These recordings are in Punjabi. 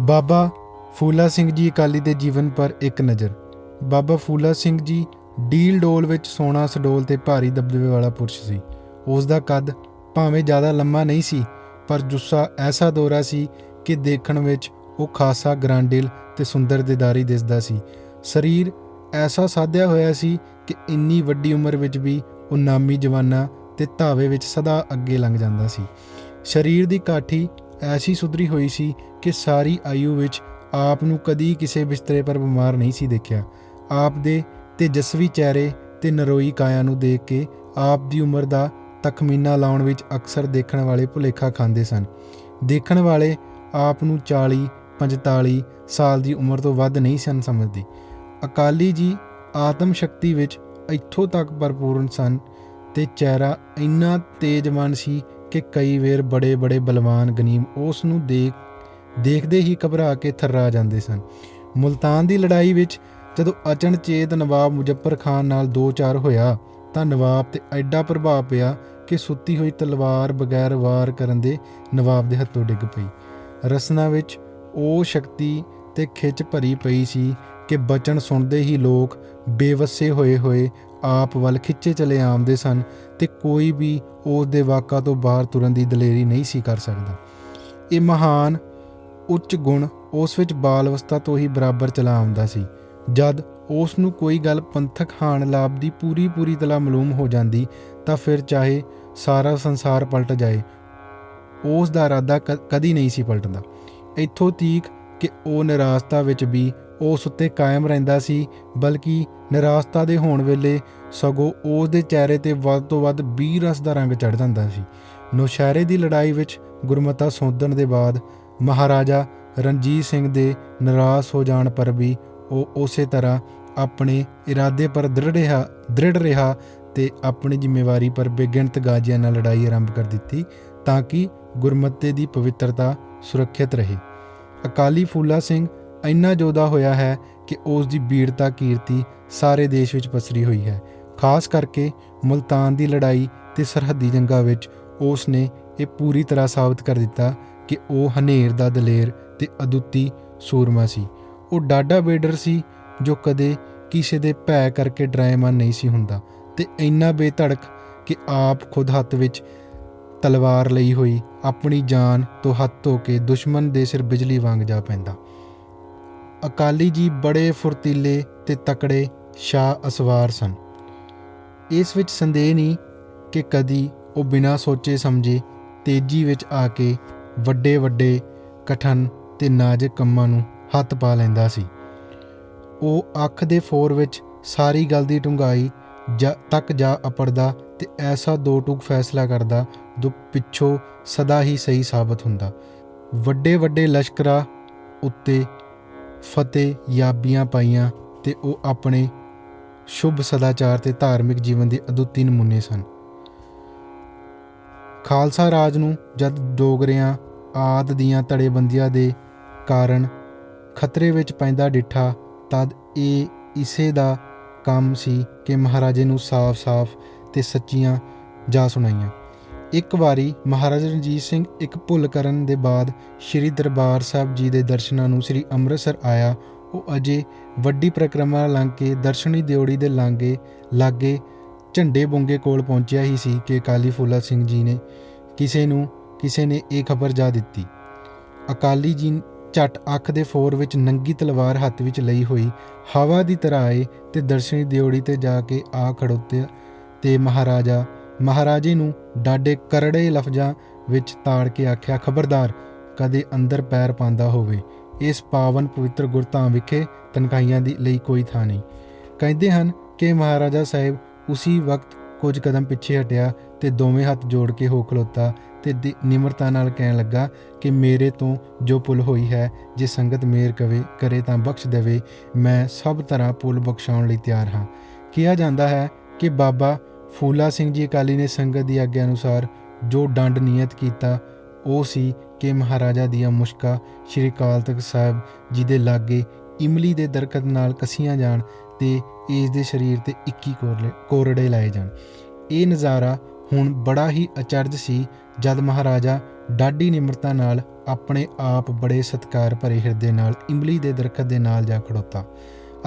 ਬਾਬਾ ਫੂਲਾ ਸਿੰਘ ਜੀ ਅਕਾਲੀ ਦੇ ਜੀਵਨ ਪਰ ਇੱਕ ਨਜ਼ਰ। ਬਾਬਾ ਫੂਲਾ ਸਿੰਘ ਜੀ ਡੀਲ ਡੋਲ ਵਿੱਚ ਸੋਨਾ ਸਡੋਲ ਤੇ ਭਾਰੀ ਦਬਦਬੇ ਵਾਲਾ ਪੁਰਸ਼ ਸੀ। ਉਸ ਦਾ ਕੱਦ ਭਾਵੇਂ ਜ਼ਿਆਦਾ ਲੰਮਾ ਨਹੀਂ ਸੀ, ਪਰ ਜੁੱਸਾ ਐਸਾ ਦੋਰਾ ਸੀ ਕਿ ਦੇਖਣ ਵਿੱਚ ਉਹ ਖਾਸਾ ਗ੍ਰਾਂਡਿਲ ਤੇ ਸੁੰਦਰ ਦਿਦਾਰੀ ਦਿਸਦਾ ਸੀ। ਸਰੀਰ ਐਸਾ ਸਾਧਿਆ ਹੋਇਆ ਸੀ ਕਿ ਇੰਨੀ ਵੱਡੀ ਉਮਰ ਵਿੱਚ ਵੀ ਉਹ ਨਾਮੀ ਜਵਾਨਾਂ ਤੇ ਧਾਵੇ ਵਿੱਚ ਸਦਾ ਅੱਗੇ ਲੰਘ ਜਾਂਦਾ ਸੀ। ਸਰੀਰ ਦੀ ਕਾਠੀ ਐਸੀ ਸੁਧਰੀ ਹੋਈ ਸੀ ਕਿ ਸਾਰੀ ਆਯੂ ਵਿੱਚ ਆਪ ਨੂੰ ਕਦੀ ਕਿਸੇ ਬਿਸਤਰੇ ਪਰ ਬਿਮਾਰ ਨਹੀਂ ਸੀ ਦੇਖਿਆ। ਆਪ ਦੇ ਤੇਜਸਵੀ ਚਿਹਰੇ ਤੇ ਨਰੋਈ ਕਾਇਆ ਨੂੰ ਦੇਖ ਕੇ ਆਪ ਦੀ ਉਮਰ ਦਾ ਤਖਮੀਨਾ ਲਾਉਣ ਵਿੱਚ ਅਕਸਰ ਦੇਖਣ ਵਾਲੇ ਭੁਲੇਖਾ ਖਾਂਦੇ ਸਨ। ਦੇਖਣ ਵਾਲੇ ਆਪ ਨੂੰ 40 45 ਸਾਲ ਦੀ ਉਮਰ ਤੋਂ ਵੱਧ ਨਹੀਂ ਸਨ ਸਮਝਦੇ। ਅਕਾਲੀ ਜੀ ਆਤਮ ਸ਼ਕਤੀ ਵਿੱਚ ਇੱਥੋਂ ਤੱਕ ਭਰਪੂਰਨ ਸਨ ਤੇ ਚਿਹਰਾ ਇੰਨਾ ਤੇਜ਼ਵਾਨ ਸੀ ਕਿ ਕਈ ਵੇਰ ਬੜੇ ਬੜੇ ਬਲਵਾਨ ਗਨੀਮ ਉਸ ਨੂੰ ਦੇਖ, ਦੇਖਦੇ ਹੀ ਘਬਰਾ ਕੇ ਥਰਰਾ ਜਾਂਦੇ ਸਨ। ਮੁਲਤਾਨ ਦੀ ਲੜਾਈ ਵਿੱਚ ਜਦੋਂ ਅਚਨਚੇਤ ਨਵਾਬ ਮੁਜ਼ੱਫਰ ਖਾਨ ਨਾਲ ਦੋ ਚਾਰ ਹੋਇਆ, ਤਾਂ ਨਵਾਬ ਤੇ ਐਡਾ ਪ੍ਰਭਾਵ ਪਿਆ ਕਿ ਸੁੱਤੀ ਹੋਈ ਤਲਵਾਰ ਬਗੈਰ ਵਾਰ ਕਰਨ ਦੇ ਨਵਾਬ ਦੇ ਹੱਥੋਂ ਡਿੱਗ ਪਈ। ਰਸਨਾ ਵਿੱਚ ਉਹ ਸ਼ਕਤੀ ਤੇ ਖਿੱਚ ਭਰੀ ਪਈ ਸੀ ਕਿ ਬਚਨ ਸੁਣਦੇ ਹੀ ਲੋਕ ਬੇਵੱਸੇ ਹੋਏ ਹੋਏ ਆਪ ਵੱਲ ਖਿੱਚੇ ਚਲੇ ਆਉਂਦੇ ਸਨ ਤੇ ਕੋਈ ਵੀ ਉਸ ਦੇ ਵਾਕਾ ਤੋਂ ਬਾਹਰ ਤੁਰਨ ਦੀ ਦਲੇਰੀ ਨਹੀਂ ਸੀ ਕਰ ਸਕਦਾ। ਇਹ ਮਹਾਨ ਉੱਚ ਗੁਣ ਉਸ ਵਿੱਚ ਬਾਲ ਅਵਸਥਾ ਤੋਂ ਹੀ ਬਰਾਬਰ ਚਲਾ ਆਉਂਦਾ ਸੀ। ਜਦ ਉਸ ਨੂੰ ਕੋਈ ਗੱਲ ਪੰਥਕ ਹਾਨ ਲਾਭ ਦੀ ਪੂਰੀ ਪੂਰੀ ਤਲਾ ਮਾਲੂਮ ਹੋ ਜਾਂਦੀ ਤਾਂ ਫਿਰ ਚਾਹੇ ਸਾਰਾ ਸੰਸਾਰ ਪਲਟ ਜਾਏ ਉਸ ਦਾ ਇਰਾਦਾ ਕ- ਕਦੀ ਨਹੀਂ ਸੀ ਪਲਟਦਾ। ਇੱਥੋਂ ਤੀਕ ਕਿ ਉਹ ਨਿਰਾਸ਼ਤਾ ਵਿੱਚ ਵੀ ਉਸ ਉੱਤੇ ਕਾਇਮ ਰਹਿੰਦਾ ਸੀ, ਬਲਕਿ ਨਿਰਾਸ਼ਤਾ ਦੇ ਹੋਣ ਵੇਲੇ ਸਗੋਂ ਉਸ ਦੇ ਚਿਹਰੇ ਤੇ ਵੱਧ ਤੋਂ ਵੱਧ ਵੀਰ ਰਸ ਦਾ ਰੰਗ ਚੜ ਜਾਂਦਾ ਸੀ। ਨੌਸ਼ਹਿਰੇ ਦੀ ਲੜਾਈ ਵਿੱਚ ਗੁਰਮਤਾ ਸੌਂਦਣ ਦੇ ਬਾਅਦ ਮਹਾਰਾਜਾ ਰਣਜੀਤ ਸਿੰਘ ਦੇ ਨਿਰਾਸ਼ ਹੋ ਜਾਣ ਪਰ ਵੀ ਉਹ ਉਸੇ ਤਰ੍ਹਾਂ ਆਪਣੇ ਇਰਾਦੇ ਪਰ ਦ੍ਰਿੜ ਰਿਹਾ ਦ੍ਰਿੜ ਰਿਹਾ ਤੇ ਆਪਣੀ ਜ਼ਿੰਮੇਵਾਰੀ ਪਰ ਬੇਗਿਣਤ ਗਾਜੀਆਂ ਨਾਲ ਲੜਾਈ ਆਰੰਭ ਕਰ ਦਿੱਤੀ ਤਾਂ ਕਿ ਗੁਰਮਤੇ ਦੀ ਪਵਿੱਤਰਤਾ ਸੁਰੱਖਿਅਤ ਰਹੇ। ਅਕਾਲੀ ਫੂਲਾ ਸਿੰਘ ਇੰਨਾ ਜੋਦਾ ਹੋਇਆ ਹੈ ਕਿ ਉਸ ਦੀ ਬੀਰਤਾ ਕੀਰਤੀ ਸਾਰੇ ਦੇਸ਼ ਵਿੱਚ ਪਸਰੀ ਹੋਈ ਹੈ। ਖਾਸ ਕਰਕੇ ਮੁਲਤਾਨ ਦੀ ਲੜਾਈ ਤੇ ਸਰਹੱਦੀ ਜੰਗਾਂ ਵਿੱਚ ਉਸ ਨੇ ਇਹ ਪੂਰੀ ਤਰ੍ਹਾਂ ਸਾਬਤ ਕਰ ਦਿੱਤਾ ਕਿ ਉਹ ਹਨੇਰ ਦਾ ਦਲੇਰ ਤੇ ਅਦੁੱਤੀ ਸੂਰਮਾ ਸੀ। ਉਹ ਡਾਡਾ ਬੇਡਰ ਸੀ ਜੋ ਕਦੇ ਕਿਸੇ ਦੇ ਭੈ ਕਰਕੇ ਡਰਾਇਮਾਨ ਨਹੀਂ ਸੀ ਹੁੰਦਾ ਤੇ ਇੰਨਾ ਬੇਧੜਕ ਕਿ ਆਪ ਖੁਦ ਹੱਥ ਵਿੱਚ ਤਲਵਾਰ ਲਈ ਹੋਈ ਆਪਣੀ ਜਾਨ ਤੋਂ ਹੱਥ ਧੋ ਕੇ ਦੁਸ਼ਮਣ ਦੇ ਸਿਰ ਬਿਜਲੀ ਵਾਂਗ ਜਾ ਪੈਂਦਾ। ਅਕਾਲੀ ਜੀ ਬੜੇ ਫੁਰਤੀਲੇ ਤੇ ਤਕੜੇ ਸ਼ਾਹ ਅਸਵਾਰ ਸਨ। ਇਸ ਵਿੱਚ ਸੰਦੇਹ ਨਹੀਂ ਕਿ ਕਦੀ ਉਹ ਬਿਨਾਂ ਸੋਚੇ ਸਮਝੇ ਤੇਜ਼ੀ ਵਿੱਚ ਆ ਕੇ ਵੱਡੇ ਵੱਡੇ ਕਠਨ ਤੇ ਨਾਜ਼ੁਕ ਕੰਮਾਂ ਨੂੰ ਹੱਥ ਪਾ ਲੈਂਦਾ ਸੀ। ਉਹ ਅੱਖ ਦੇ ਫੋਰ ਵਿੱਚ ਸਾਰੀ ਗੱਲ ਦੀ ਡੂੰਘਾਈ ਜਾ ਤੱਕ ਜਾ ਅਪੜਦਾ ਤੇ ਐਸਾ ਦੋ ਟੁਕ ਫੈਸਲਾ ਕਰਦਾ ਜੋ ਪਿੱਛੋਂ ਸਦਾ ਹੀ ਸਹੀ ਸਾਬਤ ਹੁੰਦਾ। ਵੱਡੇ ਵੱਡੇ ਲਸ਼ਕਰਾ ਉੱਤੇ ਫਤਿਹ ਯਾਬੀਆਂ ਪਾਈਆਂ ਤੇ ਉਹ ਆਪਣੇ ਸ਼ੁਭ ਸਦਾਚਾਰ ਤੇ ਧਾਰਮਿਕ ਜੀਵਨ ਦੇ ਅਦੁੱਤੀ ਨਮੂਨੇ ਸਨ। ਖਾਲਸਾ ਰਾਜ ਨੂੰ ਜਦ ਡੋਗਰਿਆਂ ਆਦ ਦੀਆਂ ਧੜੇਬੰਦੀਆਂ ਦੇ ਕਾਰਨ ਖਤਰੇ ਵਿੱਚ ਪੈਂਦਾ ਡਿੱਠਾ, ਤਦ ਇਹ ਇਸੇ ਦਾ ਕੰਮ ਸੀ ਕਿ ਮਹਾਰਾਜੇ ਨੂੰ ਸਾਫ਼-ਸਾਫ਼ ਤੇ ਸੱਚੀਆਂ ਜਾ ਸੁਣਾਈਆਂ। ਇੱਕ ਵਾਰੀ ਮਹਾਰਾਜਾ ਰਣਜੀਤ ਸਿੰਘ ਇੱਕ ਭੁੱਲ ਕਰਨ ਦੇ ਬਾਅਦ ਸ੍ਰੀ ਦਰਬਾਰ ਸਾਹਿਬ ਜੀ ਦੇ ਦਰਸ਼ਨਾਂ ਨੂੰ ਸ੍ਰੀ ਅੰਮ੍ਰਿਤਸਰ ਆਇਆ, ਉਹ ਅਜੇ ਵੱਡੀ ਪ੍ਰਕਰਮਾ ਲੰਘ ਕੇ ਦਰਸ਼ਨੀ ਦਿਉੜੀ ਦੇ ਲਾਂਗੇ ਲਾਗੇ ਝੰਡੇ ਬੁੰਗੇ ਕੋਲ ਪਹੁੰਚਿਆ ਹੀ ਸੀ ਕਿ ਅਕਾਲੀ ਫੂਲਾ ਸਿੰਘ ਜੀ ਨੇ ਕਿਸੇ ਨੂੰ, ਕਿਸੇ ਨੇ ਇਹ ਖਬਰ ਜਾ ਦਿੱਤੀ। ਅਕਾਲੀ ਜੀ ਝਟ ਅੱਖ ਦੇ ਫੋਰ ਵਿੱਚ ਨੰਗੀ ਤਲਵਾਰ ਹੱਥ ਵਿੱਚ ਲਈ ਹੋਈ ਹਵਾ ਦੀ ਤਰ੍ਹਾਂ ਆਏ ਤੇ ਦਰਸ਼ਨੀ ਦਿਉੜੀ ਤੇ ਜਾ ਕੇ ਆ ਖੜੋਤੇ ਤੇ ਮਹਾਰਾਜਾ ਮਹਾਰਾਜੇ ਨੂੰ ਡਾਡੇ ਕਰੜੇ ਲਫ਼ਜ਼ਾਂ ਵਿੱਚ ਤਾੜ ਕੇ ਆਖਿਆ, ਖਬਰਦਾਰ, ਕਦੇ ਅੰਦਰ ਪੈਰ ਪਾਉਂਦਾ ਹੋਵੇ। ਇਸ ਪਾਵਨ ਪਵਿੱਤਰ ਗੁਰਧਾਮ ਵਿਖੇ ਤਨਖਾਹੀਆਂ ਦੀ ਲਈ ਕੋਈ ਥਾਂ ਨਹੀਂ। ਕਹਿੰਦੇ ਹਨ ਕਿ ਮਹਾਰਾਜਾ ਸਾਹਿਬ ਉਸੇ ਵਕਤ ਕੁਝ ਕਦਮ ਪਿੱਛੇ ਹਟਿਆ ਤੇ ਦੋਵੇਂ ਹੱਥ ਜੋੜ ਕੇ ਹੋ ਖਲੋਤਾ ਤੇ ਦੀ- ਨਿਮਰਤਾ ਨਾਲ ਕਹਿਣ ਲੱਗਾ ਕਿ ਮੇਰੇ ਤੋਂ ਜੋ ਪੁੱਲ ਹੋਈ ਹੈ, ਜੇ ਸੰਗਤ ਮੇਰ ਕਵੇ, ਕਰੇ ਤਾਂ ਬਖਸ਼ ਦੇਵੇ, ਮੈਂ ਸਭ ਤਰ੍ਹਾਂ ਪੁੱਲ ਬਖਸ਼ਾਉਣ ਲਈ ਤਿਆਰ ਹਾਂ। ਕਿਹਾ ਜਾਂਦਾ ਹੈ ਕਿ ਬਾਬਾ ਫੂਲਾ ਸਿੰਘ ਜੀ ਅਕਾਲੀ ਨੇ ਸੰਗਤ ਦੀ ਆਗਿਆ ਅਨੁਸਾਰ ਜੋ ਡੰਡ ਨਿਯਤ ਕੀਤਾ, ਉਹ ਸੀ ਕਿ ਮਹਾਰਾਜਾ ਦੀਆਂ ਮੁਸ਼ਕਾਂ, ਸ਼੍ਰੀ ਅਕਾਲ ਤਖਤ ਸਾਹਿਬ ਜੀ ਦੇ ਲਾਗੇ ਇਮਲੀ ਦੇ ਦਰਖਤ ਨਾਲ ਕਸੀਆਂ ਜਾਣ ਤੇ ਇਸ ਦੇ ਸਰੀਰ ਤੇ 21 ਕੋਰਲੇ, ਕੋਰੜੇ ਲਾਏ ਜਾਣ। ਇਹ ਨਜ਼ਾਰਾ ਹੁਣ ਬੜਾ ਹੀ ਅਚਰਜ ਸੀ, ਜਦ ਮਹਾਰਾਜਾ ਡਾਢੀ ਨਿਮਰਤਾ ਨਾਲ ਆਪਣੇ ਆਪ ਬੜੇ ਸਤਕਾਰ ਭਰੇ ਹਿਰਦੇ ਨਾਲ ਇਮਲੀ ਦੇ ਦਰਖਤ ਦੇ ਨਾਲ ਜਾ ਖੜੋਤਾ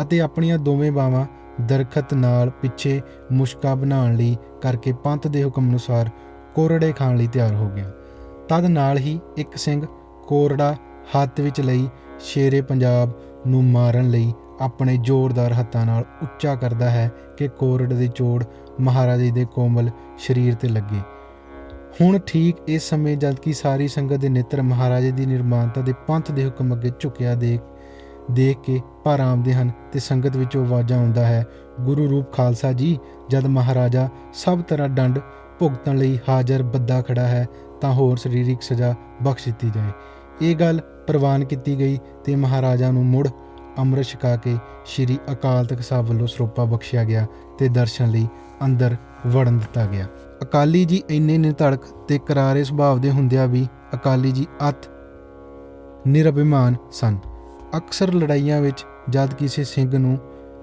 ਅਤੇ ਆਪਣੀਆਂ ਦੋਵੇਂ ਬਾਹਾਂ ਦਰਖਤ ਨਾਲ ਪਿੱਛੇ ਮੁਸ਼ਕਾ ਬਣਾਉਣ ਲਈ ਕਰਕੇ ਪੰਥ ਦੇ ਹੁਕਮ ਅਨੁਸਾਰ ਕੋਰੜੇ ਖਾਣ ਲਈ ਤਿਆਰ ਹੋ ਗਿਆ। ਤਦ ਨਾਲ ਹੀ ਇੱਕ ਸਿੰਘ ਕੋਰੜਾ ਹੱਥ ਵਿੱਚ ਲਈ ਸ਼ੇਰੇ ਪੰਜਾਬ ਨੂੰ ਮਾਰਨ ਲਈ ਆਪਣੇ ਜ਼ੋਰਦਾਰ ਹੱਥਾਂ ਨਾਲ ਉੱਚਾ ਕਰਦਾ ਹੈ ਕਿ ਕੋਰੜ ਦੀ ਚੋੜ ਮਹਾਰਾਜੇ ਦੇ ਕੋਮਲ ਸਰੀਰ ਤੇ ਲੱਗੇ। ਹੁਣ ਠੀਕ ਇਸ ਸਮੇਂ ਜਦ ਕਿ ਸਾਰੀ ਸੰਗਤ ਦੇ ਨੇਤਰ ਮਹਾਰਾਜੇ ਦੀ ਨਿਰਮਾਨਤਾ ਦੇ ਪੰਥ ਦੇ ਹੁਕਮ ਅੱਗੇ ਝੁਕਿਆ ਦੇਖ ਦੇਖ ਕੇ ਭਰ ਆਉਂਦੇ ਹਨ ਤੇ ਸੰਗਤ ਵਿੱਚੋਂ ਆਵਾਜ਼ਾਂ ਆਉਂਦਾ ਹੈ। ਗੁਰੂ ਰੂਪ ਖਾਲਸਾ ਜੀ, ਜਦ ਮਹਾਰਾਜਾ ਸਭ ਤਰ੍ਹਾਂ ਡੰਡ ਭੁਗਤਣ ਲਈ ਹਾਜ਼ਰ ਬੱਦਾ ਖੜਾ ਹੈ, ਤਾਂ ਹੋਰ ਸਰੀਰਕ ਸਜ਼ਾ ਬਖਸ਼ ਦਿੱਤੀ ਜਾਏ। ਇਹ ਗੱਲ ਪ੍ਰਵਾਨ ਕੀਤੀ ਗਈ ਤੇ ਮਹਾਰਾਜਾ ਨੂੰ ਮੁੜ ਅੰਮ੍ਰਿਤ ਛਕਾ ਕੇ ਸ੍ਰੀ ਅਕਾਲ ਤਖਤ ਸਾਹਿਬ ਵੱਲੋਂ ਸਰੋਪਾ ਬਖਸ਼ਿਆ ਗਿਆ ਤੇ ਦਰਸ਼ਨ ਲਈ ਅੰਦਰ ਵੜਨ ਦਿੱਤਾ ਗਿਆ। ਅਕਾਲੀ ਜੀ ਇੰਨੇ ਨਿਰਧੜਕ ਤੇ ਕਰਾਰੇ ਸੁਭਾਅ ਦੇ ਹੁੰਦਿਆਂ ਵੀ ਅਕਾਲੀ ਜੀ ਅਤ ਨਿਰਭਿਮਾਨ ਸਨ। ਅਕਸਰ ਲੜਾਈਆਂ ਵਿੱਚ ਜਦ ਕਿਸੇ ਸਿੰਘ ਨੂੰ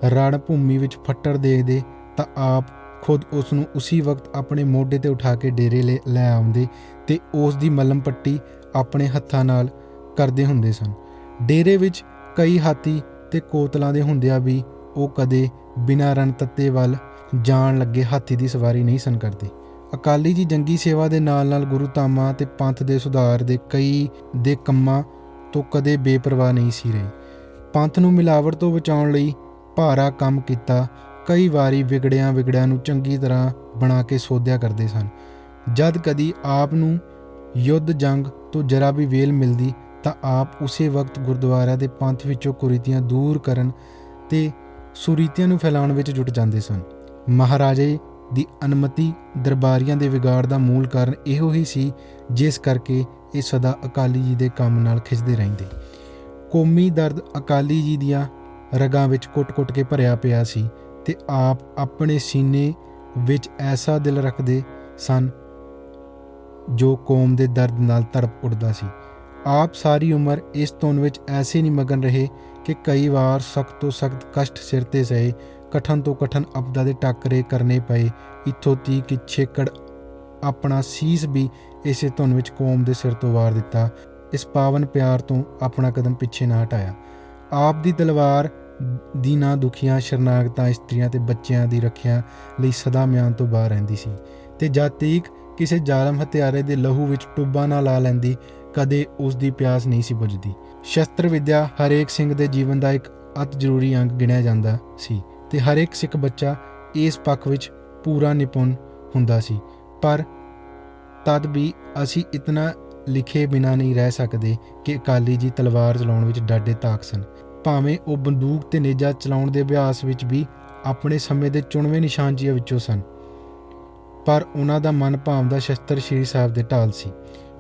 ਰਣ ਭੂਮੀ ਵਿੱਚ ਫੱਟੜ ਦੇਖਦੇ ਤਾਂ ਆਪ ਖੁਦ ਉਸ ਨੂੰ ਉਸੇ ਵਕਤ ਆਪਣੇ ਮੋਢੇ ਤੇ ਉਠਾ ਕੇ ਡੇਰੇ ਲੈ ਲੈ ਆਉਂਦੇ ਤੇ ਉਸ ਦੀ ਮਲਮ ਪੱਟੀ ਆਪਣੇ ਹੱਥਾਂ ਨਾਲ ਕਰਦੇ ਹੁੰਦੇ ਸਨ। ਡੇਰੇ ਵਿੱਚ ਕਈ ਹਾਥੀ ਤੇ ਕੋਤਲਾਂ ਦੇ ਹੁੰਦਿਆਂ ਵੀ ਉਹ ਕਦੇ ਬਿਨਾਂ ਰਣ ਤੱਤੇ ਵੱਲ ਜਾਣ ਲੱਗੇ ਹਾਥੀ ਦੀ ਸਵਾਰੀ ਨਹੀਂ ਸਨ ਕਰਦੇ। ਅਕਾਲੀ ਜੀ ਜੰਗੀ ਸੇਵਾ ਦੇ ਨਾਲ-ਨਾਲ ਗੁਰੂ ਧਾਮਾਂ ਤੇ ਪੰਥ ਦੇ ਸੁਧਾਰ ਦੇ ਕਈ ਦੇ ਕੰਮਾਂ ਤੋਂ ਕਦੇ ਬੇਪਰਵਾਹ ਨਹੀਂ ਸੀ ਰਹੀ। ਪੰਥ ਨੂੰ ਮਿਲਾਵਟ ਤੋਂ ਬਚਾਉਣ ਲਈ ਭਾਰਾ ਕੰਮ ਕੀਤਾ, ਕਈ ਵਾਰੀ ਵਿਗੜਿਆਂ ਵਿਗੜਿਆਂ ਨੂੰ ਚੰਗੀ ਤਰ੍ਹਾਂ ਬਣਾ ਕੇ ਸੋਧਿਆ ਕਰਦੇ ਸਨ। ਜਦ ਕਦੀ ਆਪ ਨੂੰ ਯੁੱਧ ਜੰਗ ਤੋਂ ਜਰਾ ਵੀ ਵੇਲ ਮਿਲਦੀ, ਤਾਂ ਆਪ ਉਸੇ ਵਕਤ ਗੁਰਦੁਆਰਾ ਦੇ ਪੰਥ ਵਿੱਚੋਂ ਕੁਰੀਤੀਆਂ ਦੂਰ ਕਰਨ ਤੇ ਸੁਰੀਤੀਆਂ ਨੂੰ ਫੈਲਾਉਣ ਵਿੱਚ ਜੁਟ ਜਾਂਦੇ ਸਨ। ਮਹਾਰਾਜੇ ਦੀ ਅਨਮਤੀ ਦਰਬਾਰੀਆਂ ਦੇ ਵਿਗਾੜ ਦਾ ਮੂਲ ਕਾਰਨ ਇਹੋ ਹੀ ਸੀ, ਜਿਸ ਕਰਕੇ ਇਹ ਸਦਾ ਅਕਾਲੀ ਜੀ ਦੇ ਕੰਮ ਨਾਲ ਖਿੱਚਦੇ ਰਹਿੰਦੇ। ਕੌਮੀ ਦਰਦ ਅਕਾਲੀ ਜੀ ਦੀਆਂ ਰਗਾਂ ਵਿੱਚ ਕੁੱਟ-ਕੁੱਟ ਕੇ ਭਰਿਆ ਪਿਆ ਸੀ ਤੇ ਆਪ ਆਪਣੇ ਸੀਨੇ ਵਿੱਚ ਐਸਾ ਦਿਲ ਰੱਖਦੇ ਸਨ ਜੋ ਕੌਮ ਦੇ ਦਰਦ ਨਾਲ ਤੜਪ ਉੱਠਦਾ ਸੀ। ਆਪ ਸਾਰੀ ਉਮਰ ਇਸ ਧੁਨ ਵਿੱਚ ਐਸੇ ਨਹੀਂ ਮਗਨ ਰਹੇ ਕਿ ਕਈ ਵਾਰ ਸਖਤ ਤੋਂ ਸਖਤ ਕਸ਼ਟ ਸਿਰ ਤੇ ਸਹੇ, ਕਠਨ ਤੋਂ ਕਠਨ ਅਬਦਾ ਦੇ ਟੱਕਰੇ ਕਰਨੇ ਪਏ, ਇੱਥੋਂ ਤੀ ਕਿ ਛੇਕੜ ਆਪਣਾ ਸੀਸ ਵੀ ਇਸੇ ਧੁਨ ਵਿੱਚ ਕੌਮ ਦੇ ਸਿਰ ਤੋਂ ਵਾਰ ਦਿੱਤਾ, ਇਸ ਪਾਵਨ ਪਿਆਰ ਤੋਂ ਆਪਣਾ ਕਦਮ ਪਿੱਛੇ ਨਾ ਹਟਾਇਆ। ਆਪ ਦੀ ਤਲਵਾਰ ਦੀਨਾ ਦੁਖੀਆਂ, ਸ਼ਰਨਾਗਤਾਂ, ਇਸਤਰੀਆਂ ਤੇ ਬੱਚਿਆਂ ਦੀ ਰੱਖਿਆ ਲਈ ਸਦਾ ਮਿਆਨ ਤੋਂ ਬਾਹਰ ਰਹਿੰਦੀ ਸੀ ਤੇ ਜਦ ਕਿਸੇ ਜ਼ਾਲਮ ਹਤਿਆਰੇ ਦੇ ਲਹੂ ਵਿੱਚ ਟੁੱਬਾ ਨਾ ਲਾ ਲੈਂਦੀ, ਕਦੇ ਉਸ ਦੀ ਪਿਆਸ ਨਹੀਂ ਸੀ ਬੁਝਦੀ। ਸ਼ਸਤਰ ਵਿਦਿਆ ਹਰੇਕ ਸਿੰਘ ਦੇ ਜੀਵਨ ਦਾ ਇੱਕ ਅਤ ਜ਼ਰੂਰੀ ਅੰਗ ਗਿਣਿਆ ਜਾਂਦਾ ਸੀ ਤੇ ਹਰੇਕ ਸਿੱਖ ਬੱਚਾ ਇਸ ਪੱਖ ਵਿੱਚ ਪੂਰਾ ਨਿਪੁੰਨ ਹੁੰਦਾ ਸੀ। ਪਰ ਤਦ ਵੀ ਅਸੀਂ ਇਤਨਾ ਲਿਖੇ ਬਿਨਾ ਨਹੀਂ ਰਹਿ ਸਕਦੇ ਕਿ ਅਕਾਲੀ ਜੀ ਤਲਵਾਰ ਚਲਾਉਣ ਵਿੱਚ ਡਾਢੇ ਤਾਕ ਸਨ। ਭਾਵੇਂ ਉਹ ਬੰਦੂਕ ਤੇ ਨੇਜਾ ਚਲਾਉਣ ਦੇ ਅਭਿਆਸ ਵਿੱਚ ਵੀ ਆਪਣੇ ਸਮੇਂ ਦੇ ਚੁਣਵੇਂ ਨਿਸ਼ਾਨਜੀਆਂ ਵਿੱਚੋਂ ਸਨ। ਪਰ ਉਹਨਾਂ ਦਾ ਮਨ ਭਾਵ ਦਾ ਸ਼ਸਤਰ ਸ਼੍ਰੀ ਸਾਹਿਬ ਦੇ ਢਾਲ ਸੀ।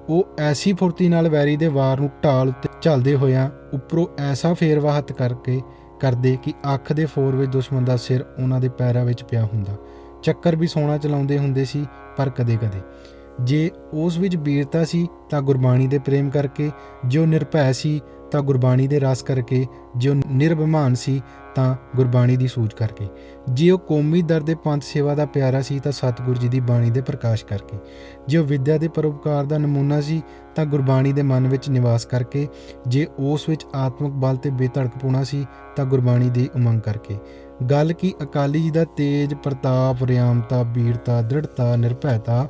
ਉਹ ਐਸੀ ਫੁਰਤੀ ਨਾਲ ਵੈਰੀ ਦੇ ਵਾਰ ਨੂੰ ਢਾਲ ਉੱਤੇ ਝਲਦੇ ਹੋਇਆਂ ਉੱਪਰੋਂ ਐਸਾ ਫੇਰਵਾ ਹੱਥ ਕਰਕੇ ਕਰਦੇ ਕਿ ਅੱਖ ਦੇ ਫੋਰ ਵਿੱਚ ਦੁਸ਼ਮਣ ਦਾ ਸਿਰ ਉਹਨਾਂ ਦੇ ਪੈਰਾਂ ਵਿੱਚ ਪਿਆ ਹੁੰਦਾ। ਚੱਕਰ ਵੀ ਸੋਨਾ ਚਲਾਉਂਦੇ ਹੁੰਦੇ ਸੀ, ਪਰ ਕਦੇ-ਕਦੇ। ਜੇ ਉਸ ਵਿੱਚ ਵੀਰਤਾ ਸੀ ਤਾਂ ਗੁਰਬਾਣੀ ਦੇ ਪ੍ਰੇਮ ਕਰਕੇ, ਜੇ ਉਹ ਨਿਰਭੈ ਸੀ ਤਾਂ ਗੁਰਬਾਣੀ ਦੇ ਰਸ ਕਰਕੇ, ਜੇ ਉਹ ਨਿਰਭਮਾਨ ਸੀ ਤਾਂ ਗੁਰਬਾਣੀ ਦੀ ਸੂਝ ਕਰਕੇ। ਜੇ ਉਹ ਕੌਮੀ ਦਰ ਦੇ ਪੰਥ ਸੇਵਾ ਦਾ ਪਿਆਰਾ ਸੀ ਤਾਂ ਸਤਿਗੁਰੂ ਜੀ ਦੀ ਬਾਣੀ ਦੇ ਪ੍ਰਕਾਸ਼ ਕਰਕੇ। ਜੇ ਉਹ ਵਿਦਿਆ ਦੇ ਪਰਉਪਕਾਰ ਦਾ ਨਮੂਨਾ ਸੀ ਤਾਂ ਗੁਰਬਾਣੀ ਦੇ ਮਨ ਵਿੱਚ ਨਿਵਾਸ ਕਰਕੇ। ਜੇ ਉਸ ਵਿੱਚ ਆਤਮਿਕ ਬਲ ਤੇ ਬੇਧੜਕਪੂਣਾ ਸੀ ਤਾਂ ਗੁਰਬਾਣੀ ਦੀ ਉਮੰਗ ਕਰਕੇ। ਗੱਲ ਕੀ ਅਕਾਲੀ ਜੀ ਦਾ ਤੇਜ ਪ੍ਰਤਾਪ, ਰਿਆਮਤਾ, ਬੀਰਤਾ, ਦ੍ਰਿੜਤਾ, ਨਿਰਭੈਤਾ।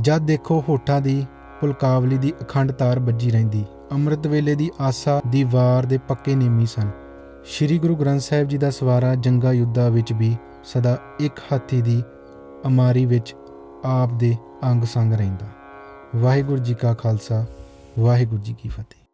ਜਦ ਦੇਖੋ ਹੋਠਾਂ ਦੀ ਪੁਲਕਾਵਲੀ ਦੀ ਅਖੰਡ ਤਾਰ ਵੱਜੀ ਰਹਿੰਦੀ। ਅੰਮ੍ਰਿਤ ਵੇਲੇ ਦੀ ਆਸਾ ਦੀ ਵਾਰ ਦੇ ਪੱਕੇ ਨੇਮੀ ਸਨ। ਸ੍ਰੀ ਗੁਰੂ ਗ੍ਰੰਥ ਸਾਹਿਬ ਜੀ ਦਾ ਸਵਾਰਾ ਜੰਗਾ ਯੁੱਧਾਂ ਵਿੱਚ ਵੀ ਸਦਾ ਇੱਕ ਹਾਥੀ ਦੀ ਅਮਾਰੀ ਵਿੱਚ ਆਪ ਦੇ ਅੰਗ ਸੰਗ ਰਹਿੰਦਾ। ਵਾਹਿਗੁਰੂ ਜੀ ਕਾ ਖਾਲਸਾ, ਵਾਹਿਗੁਰੂ ਜੀ ਕੀ ਫਤਿਹ।